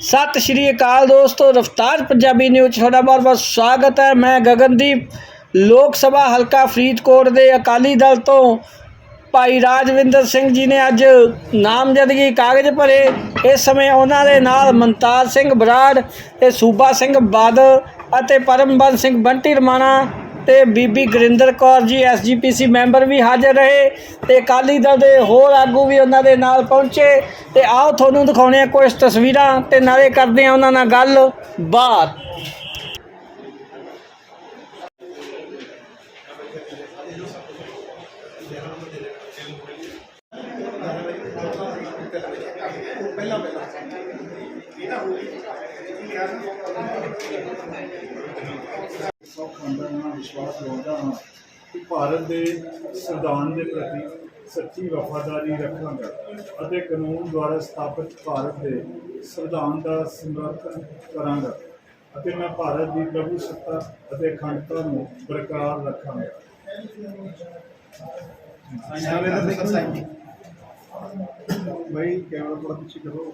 ਸਤਿ ਸ਼੍ਰੀ ਅਕਾਲ ਦੋਸਤੋ, ਰਫਤਾਰ ਪੰਜਾਬੀ ਨਿਊਜ਼ 'ਚ ਤੁਹਾਡਾ ਬਹੁਤ ਬਹੁਤ ਸਵਾਗਤ ਹੈ। ਮੈਂ ਗਗਨਦੀਪ, ਲੋਕ ਸਭਾ ਹਲਕਾ ਫਰੀਦਕੋਟ ਦੇ ਅਕਾਲੀ ਦਲ ਤੋਂ ਭਾਈ ਰਾਜਵਿੰਦਰ ਸਿੰਘ ਜੀ ਨੇ ਅੱਜ ਨਾਮਜ਼ਦਗੀ ਕਾਗਜ਼ ਭਰੇ। ਇਸ ਸਮੇਂ ਉਹਨਾਂ ਦੇ ਨਾਲ ਮਨਤਾਜ ਸਿੰਘ ਬਰਾੜ, ਤੇ ਸੂਬਾ ਸਿੰਘ ਬਾਦਲ ਅਤੇ ਪਰਮਬੰਦ ਸਿੰਘ ਬੰਟੀ ਰਮਾਣਾ ਤੇ ਬੀਬੀ ਗੁਰਿੰਦਰ ਕੌਰ ਜੀ ਐਸਜੀਪੀਸੀ ਮੈਂਬਰ ਵੀ ਹਾਜ਼ਰ ਰਹੇ ਤੇ ਅਕਾਲੀ ਦਲ ਦੇ ਹੋਰ ਆਗੂ ਵੀ ਉਹਨਾਂ ਦੇ ਨਾਲ ਪਹੁੰਚੇ। ਤੇ ਆਓ ਤੁਹਾਨੂੰ ਦਿਖਾਉਣੇ ਆ ਕੁਝ ਤਸਵੀਰਾਂ ਤੇ ਨਾਲੇ ਕਰਦੇ ਆ ਉਹਨਾਂ ਨਾਲ ਗੱਲ। ਬਾਤ ਸਭ ਖੰਡਾਂ ਨਾਲ ਵਿਸ਼ਵਾਸ ਦਿਵਾਉਂਦਾ ਹਾਂ ਕਿ ਭਾਰਤ ਦੇ ਸੰਵਿਧਾਨ ਦੇ ਪ੍ਰਤੀ ਸੱਚੀ ਵਫਾਦਾਰੀ ਰੱਖਾਂਗਾ ਅਤੇ ਕਾਨੂੰਨ ਦੁਆਰਾ ਸਥਾਪਿਤ ਭਾਰਤ ਦੇ ਸੰਵਿਧਾਨ ਦਾ ਸਮਰਥਨ ਕਰਾਂਗਾ ਅਤੇ ਮੈਂ ਭਾਰਤ ਦੀ ਪ੍ਰਭੂ ਸੱਤਾ ਅਤੇ ਅਖੰਡਤਾ ਨੂੰ ਬਰਕਰਾਰ ਰੱਖਾਂਗਾ। ਭਾਈ ਕੈਮਰਾ ਥੋੜਾ ਪਿੱਛੇ ਕਰੋ।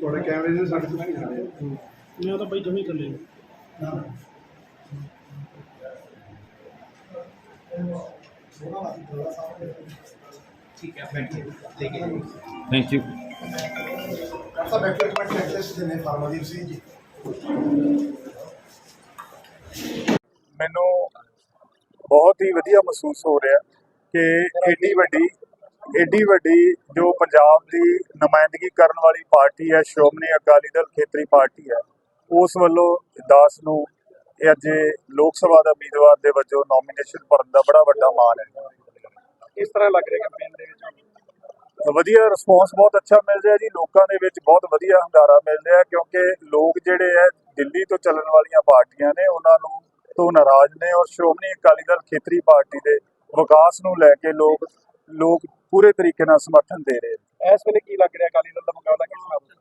ਤੁਹਾਡੇ ਕੈਮਰੇ ਦੇ ਸਾਡੇ ਤੋਂ ਨਹੀਂ ਖੜੇ ਮੈਂ ਤਾਂ ਬਾਈ ਜਮੀ ਥੈਂਕ ਯੂ ਦੇ ਨੇ ਫਾਰਮਾਦੀਪ ਸਿੰਘ ਜੀ ਮੈਨੂੰ ਬਹੁਤ ਹੀ ਵਧੀਆ ਮਹਿਸੂਸ ਹੋ ਰਿਹਾ ਕਿ ਏਡੀ ਵੱਡੀ ਏਡੀ ਵੱਡੀ ਜੋ ਪੰਜਾਬ ਦੀ ਨੁਮਾਇੰਦਗੀ ਕਰਨ ਵਾਲੀ ਪਾਰਟੀ ਹੈ ਸ਼੍ਰੋਮਣੀ ਅਕਾਲੀ ਦਲ ਖੇਤਰੀ ਪਾਰਟੀ ਹੈ ਉਸ ਵੱਲੋਂ ਦਾਸ ਨੂੰ ਇਹ ਅੱਜ ਲੋਕ ਸਭਾ ਦਾ ਉਮੀਦਵਾਰ ਦੇ ਵਜੋਂ ਨੋਮੀਨੇਸ਼ਨ ਭਰਨ ਦਾ ਬੜਾ ਵੱਡਾ ਮਾਣ ਹੈ। ਇਸ ਤਰ੍ਹਾਂ ਲੱਗ ਰਿਹਾ ਕੈਂਪੇਨ ਦੇ ਵਿੱਚ? ਵਧੀਆ ਰਿਸਪੌਂਸ ਬਹੁਤ ਅੱਛਾ ਮਿਲ ਰਿਹਾ ਜੀ। ਲੋਕਾਂ ਦੇ ਵਿੱਚ ਬਹੁਤ ਵਧੀਆ ਹੰਗਾਰਾ ਮਿਲ ਰਿਹਾ ਕਿਉਂਕਿ ਲੋਕ ਜਿਹੜੇ ਹੈ ਦਿੱਲੀ ਤੋਂ ਚੱਲਣ ਵਾਲੀਆਂ ਪਾਰਟੀਆਂ ਨੇ ਉਹਨਾਂ ਨੂੰ ਤੋਂ ਨਾਰਾਜ਼ ਨੇ ਔਰ ਸ਼੍ਰੋਮਣੀ ਅਕਾਲੀ ਦਲ ਖੇਤਰੀ ਪਾਰਟੀ ਦੇ ਵਿਕਾਸ ਨੂੰ ਲੈ ਕੇ ਲੋਕ ਲੋਕ ਪੂਰੇ ਤਰੀਕੇ ਨਾਲ ਸਮਰਥਨ ਦੇ ਰਹੇ ਨੇ। ਇਸ ਵੇਲੇ ਕੀ ਲੱਗ ਰਿਹਾ ਅਕਾਲੀ ਦਲ ਦਾ ਮੁਕਾਬਲਾ ਕਿਸ ਨਾਲ?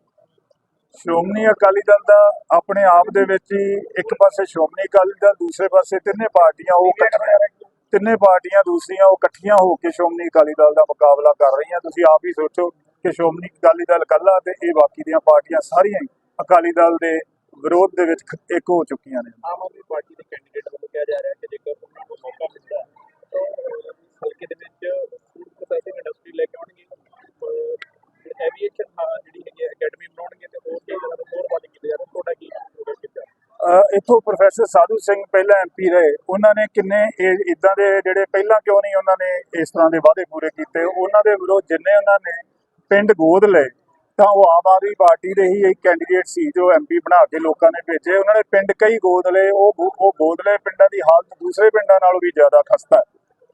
ਸ਼੍ਰੋਮਣੀ ਅਕਾਲੀ ਦਲ ਦਾ ਆਪਣੇ ਆਪ ਦੇ ਵਿੱਚ ਹੀ ਇੱਕ ਪਾਸੇ ਸ਼੍ਰੋਮਣੀ ਅਕਾਲੀ ਦਲ ਦੂਸਰੇ ਪਾਸੇ ਤਿੰਨੇ ਪਾਰਟੀਆਂ ਉਹ ਇਕੱਠੀਆਂ ਤਿੰਨੇ ਪਾਰਟੀਆਂ ਦੂਸਰੀਆਂ ਉਹ ਇਕੱਠੀਆਂ ਹੋ ਕੇ ਸ਼੍ਰੋਮਣੀ ਅਕਾਲੀ ਦਲ ਦਾ ਮੁਕਾਬਲਾ ਕਰ ਰਹੀਆਂ। ਤੁਸੀਂ ਆਪ ਹੀ ਸੋਚੋ ਕਿ ਸ਼੍ਰੋਮਣੀ ਅਕਾਲੀ ਦਲ ਇਕੱਲਾ ਤੇ ਇਹ ਬਾਕੀ ਦੀਆਂ ਪਾਰਟੀਆਂ ਸਾਰੀਆਂ ਹੀ ਅਕਾਲੀ ਦਲ ਦੇ ਵਿਰੋਧ ਦੇ ਵਿੱਚ ਇੱਕ ਹੋ ਚੁੱਕੀਆਂ ਨੇ। ਆਮ ਆਦਮੀ ਪਾਰਟੀ ਦੇ ਕੈਂਡੀਡੇਟ ਵੱਲੋਂ ਕਿਹਾ ਜਾ ਰਿਹਾ ਕਿ ਜੇਕਰ ਉਹਨਾਂ ਨੂੰ ਮੌਕਾ ਮਿਲਦਾ ਤਾਂ ਉਹ ਹਲਕੇ ਦੇ ਵਿੱਚ ਫੂਡ ਪ੍ਰੋਸੈਸਿੰਗ ਇੰਡਸਟਰੀ ਲੈ ਕੇ ਆਉਣਗੇ ਐਵੀਏਸ਼ਨ ਜਿਹੜੀ ਹੈਗੀ ਅਕੈਡਮੀ ਬਣਾਉਣਗੇ ਤੇ ਹੋਰ ਕਈ ਜਗ੍ਹਾ ਤੋਂ ਹੋਰ ਵੱਧ ਕੀਤੇ ਜਾ ਰਹੇ ਤੁਹਾਡਾ ਕੀ ਕਿਹਾ ਅਹ ਇੱਥੋਂ ਪ੍ਰੋਫੈਸਰ ਸਾਧੂ ਸਿੰਘ ਪਹਿਲਾਂ ਐਮਪੀ ਰਹੇ, ਉਹਨਾਂ ਨੇ ਕਿੰਨੇ ਇਦਾਂ ਦੇ ਜਿਹੜੇ ਪਹਿਲਾਂ ਕਿਉਂ ਨਹੀਂ ਉਹਨਾਂ ਨੇ ਇਸ ਤਰ੍ਹਾਂ ਦੇ ਵਾਅਦੇ ਪੂਰੇ ਕੀਤੇ, ਉਹਨਾਂ ਦੇ ਵਿਰੋਧ ਜਿੰਨੇ ਉਹਨਾਂ ਨੇ ਪਿੰਡ ਗੋਦ ਲਏ, ਤਾਂ ਉਹ ਆਮ ਆਦਮੀ ਪਾਰਟੀ ਦੇ ਹੀ ਇੱਕ ਕੈਂਡੀਡੇਟ ਸੀ ਜੋ ਐਮਪੀ ਬਣਾ ਕੇ ਲੋਕਾਂ ਨੇ ਭੇਜੇ, ਉਹਨਾਂ ਨੇ ਪਿੰਡ ਕਈ ਗੋਦ ਲਏ, ਉਹ ਉਹ ਗੋਦ ਲਏ ਪਿੰਡਾਂ ਦੀ ਹਾਲਤ ਦੂਸਰੇ ਪਿੰਡਾਂ ਨਾਲੋਂ ਵੀ ਜ਼ਿਆਦਾ ਖਸਤਾ ਹੈ।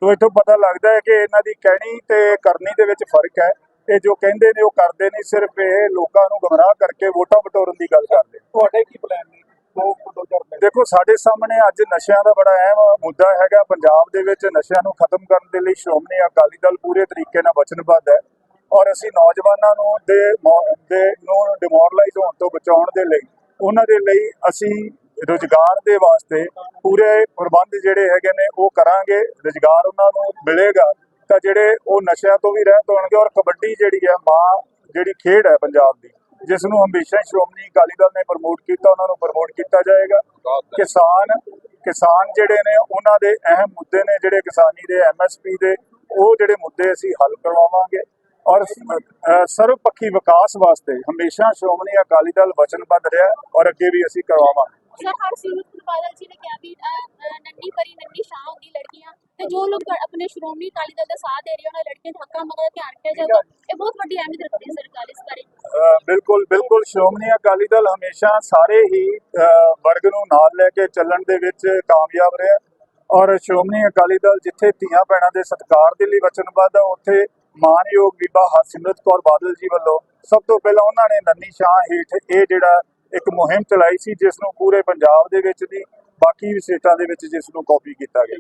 ਤੋ ਇੱਥੋਂ ਪਤਾ ਲੱਗਦਾ ਹੈ ਕਿ ਇਹਨਾਂ ਦੀ ਕਹਿਣੀ ਤੇ ਕਰਨੀ ਦੇ ਵਿੱਚ ਫ਼ਰਕ ਹੈ, ਇਹ ਜੋ ਕਹਿੰਦੇ ਨੇ ਉਹ ਕਰਦੇ ਨਹੀਂ ਸਿਰਫ ਇਹ ਲੋਕਾਂ ਨੂੰ ਗਮਰਾਹ ਕਰਕੇ ਵੋਟਾਂ ਬਟੋਰਨ ਦੀ ਗੱਲ ਕਰਦੇ ਤੁਹਾਡੇ ਕੀ ਪਲਾਨ ਨੇ ਦੋ ਦੋ ਚਾਰ ਦਿਨ ਦੇਖੋ ਸਾਡੇ ਸਾਹਮਣੇ ਅੱਜ ਨਸ਼ਿਆਂ ਦਾ ਬੜਾ ਅਹਿਮ ਮੁੱਦਾ ਹੈਗਾ। ਪੰਜਾਬ ਦੇ ਵਿੱਚ ਨਸ਼ਿਆਂ ਨੂੰ ਖਤਮ ਕਰਨ ਦੇ ਲਈ ਸ਼੍ਰੋਮਣੀ ਅਕਾਲੀ ਦਲ ਪੂਰੇ ਤਰੀਕੇ ਨਾਲ ਵਚਨਬੱਧ ਹੈ ਔਰ ਅਸੀਂ ਨੌਜਵਾਨਾਂ ਨੂੰ ਦੇ ਦੇ ਨੂੰ ਡਿਮੋਰਲਾਈਜ਼ ਹੋਣ ਤੋਂ ਬਚਾਉਣ ਦੇ ਲਈ ਉਹਨਾਂ ਦੇ ਲਈ ਅਸੀਂ ਰੁਜ਼ਗਾਰ ਦੇ ਵਾਸਤੇ ਪੂਰੇ ਪ੍ਰਬੰਧ ਜਿਹੜੇ ਹੈਗੇ ਨੇ ਉਹ ਕਰਾਂਗੇ। ਰੁਜ਼ਗਾਰ ਉਹਨਾਂ ਨੂੰ ਮਿਲੇਗਾ ਤਾਂ ਜਿਹੜੇ ਉਹ ਨਸ਼ਿਆਂ ਤੋਂ ਵੀ ਰਹਿਤ ਹੋਣਗੇ ਔਰ ਕਬੱਡੀ ਜਿਹੜੀ ਹੈ, ਮਾਂ ਜਿਹੜੀ ਖੇਡ ਹੈ ਪੰਜਾਬ ਦੀ ਜਿਸ ਨੂੰ ਹਮੇਸ਼ਾ ਹੀ ਸ਼੍ਰੋਮਣੀ ਅਕਾਲੀ ਦਲ ਨੇ ਪ੍ਰਮੋਟ ਕੀਤਾ, ਉਹਨਾਂ ਨੂੰ ਪ੍ਰਮੋਟ ਕੀਤਾ ਜਾਏਗਾ। ਕਿਸਾਨ ਕਿਸਾਨ ਜਿਹੜੇ ਨੇ, ਉਹਨਾਂ ਦੇ ਅਹਿਮ ਮੁੱਦੇ ਨੇ, ਜਿਹੜੇ ਕਿਸਾਨੀ ਦੇ ਐਮਐਸਪੀ ਦੇ, ਉਹ ਜਿਹੜੇ ਮੁੱਦੇ ਅਸੀਂ ਹੱਲ ਕਰਵਾਵਾਂਗੇ। ਔਰ ਸਰਵਪੱਖੀ ਵਿਕਾਸ ਵਾਸਤੇ ਹਮੇਸ਼ਾ ਸ਼੍ਰੋਮਣੀ ਅਕਾਲੀ ਦਲ ਵਚਨਬੱਧ ਰਿਹਾ ਔਰ ਅੱਗੇ ਵੀ ਅਸੀਂ ਕਰਵਾਵਾਂਗੇ। ਸਰ ਹਰ ਸੀਮਤ ਜੀ ਨੇ ਕਿਹਾ ਵੀ ਜੋ ਲੋਕ ਆਪਣੇ ਸ਼੍ਰੋਮਣੀ ਅਕਾਲੀ ਦਲ ਦਾ ਸਾਥ ਦੇ ਰਹੇ ਲੜਕੀਆਂ ਬਹੁਤ ਵੱਡੀ ਬਿਲਕੁਲ ਬਿਲਕੁਲ ਸ਼੍ਰੋਮਣੀ ਅਕਾਲੀ ਦਲ ਹਮੇਸ਼ਾ ਸਾਰੇ ਹੀ ਵਰਗ ਨੂੰ ਨਾਲ ਲੈ ਕੇ ਚੱਲਣ ਦੇ ਵਿੱਚ ਕਾਮਯਾਬ ਰਿਹਾ। ਔਰ ਸ਼੍ਰੋਮਣੀ ਅਕਾਲੀ ਦਲ ਜਿੱਥੇ ਧੀਆਂ ਭੈਣਾਂ ਦੇ ਸਤਿਕਾਰ ਦੇ ਲਈ ਵਚਨਬੱਧ ਹੈ ਉੱਥੇ ਮਾਨਯੋਗ ਬੀਬਾ ਹਰਸਿਮਰਤ ਕੌਰ ਬਾਦਲ ਜੀ ਵੱਲੋਂ ਸਭ ਤੋਂ ਪਹਿਲਾਂ ਉਹਨਾਂ ਨੇ ਨੰਨੀ ਸ਼ਾਹ ਹੇਠ ਇਹ ਜਿਹੜਾ ਇੱਕ ਮੁਹਿੰਮ ਚਲਾਈ ਸੀ ਜਿਸ ਨੂੰ ਪੂਰੇ ਪੰਜਾਬ ਦੇ ਵਿੱਚ ਦੀ ਬਾਕੀ ਵੀ ਸਟੇਟਾਂ ਦੇ ਵਿੱਚ ਜਿਸ ਨੂੰ ਕਾਪੀ ਕੀਤਾ ਗਿਆ।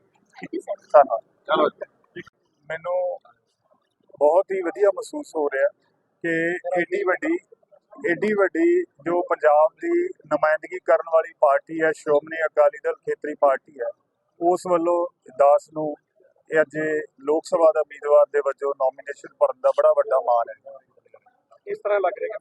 ਧੰਨਵਾਦ। ਚਲੋ ਮੈਨੂੰ ਬਹੁਤ ਹੀ ਵਧੀਆ ਮਹਿਸੂਸ ਹੋ ਰਿਹਾ। ਕਿ ਏਡੀ ਵੱਡੀ ਏਡੀ ਵੱਡੀ ਜੋ ਪੰਜਾਬ ਦੀ ਨੁਮਾਇੰਦਗੀ ਕਰਨ ਵਾਲੀ ਪਾਰਟੀ ਹੈ, ਸ਼੍ਰੋਮਣੀ ਅਕਾਲੀ ਦਲ ਖੇਤਰੀ ਪਾਰਟੀ ਹੈ, ਉਸ ਵੱਲੋਂ ਦਾਸ ਨੂੰ ਇਹ ਅੱਜ ਲੋਕ ਸਭਾ ਦਾ ਉਮੀਦਵਾਰ ਦੇ ਵਜੋਂ ਨੋਮੀਨੇਸ਼ਨ ਭਰਨ ਦਾ ਬੜਾ ਵੱਡਾ ਮਾਣ ਹੈ। ਇਸ ਤਰ੍ਹਾਂ ਲੱਗ ਰਿਹਾ?